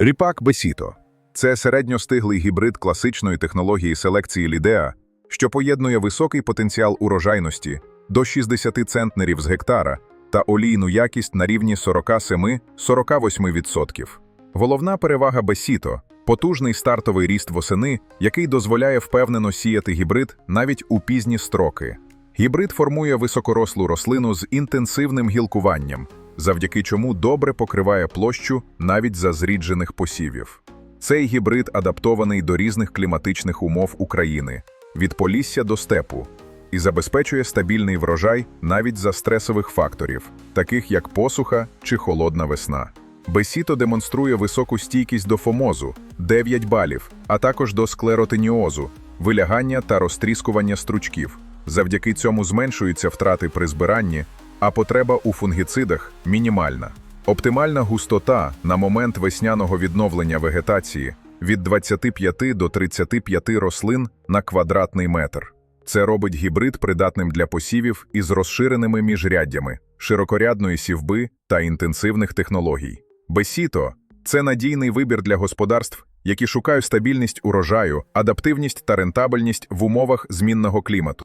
Ріпак Бесіто це середньостиглий гібрид класичної технології селекції Лідеа, що поєднує високий потенціал урожайності до 60 центнерів з гектара та олійну якість на рівні 47-48%. Головна перевага Бесіто – потужний стартовий ріст восени, який дозволяє впевнено сіяти гібрид навіть у пізні строки. Гібрид формує високорослу рослину з інтенсивним гілкуванням, завдяки чому добре покриває площу навіть за зріджених посівів. Цей гібрид адаптований до різних кліматичних умов України від полісся до степу і забезпечує стабільний врожай навіть за стресових факторів, таких як посуха чи холодна весна. Бесіто демонструє високу стійкість до фомозу 9 балів, а також до склеротиніозу, вилягання та розтріскування стручків. Завдяки цьому зменшуються втрати при збиранні, а потреба у фунгіцидах мінімальна. Оптимальна густота на момент весняного відновлення вегетації від 25 до 35 рослин на квадратний метр. Це робить гібрид придатним для посівів із розширеними міжряддями, широкорядної сівби та інтенсивних технологій. Бесіто це надійний вибір для господарств, які шукають стабільність урожаю, адаптивність та рентабельність в умовах змінного клімату.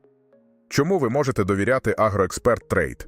Чому ви можете довіряти Агроексперт Трейд?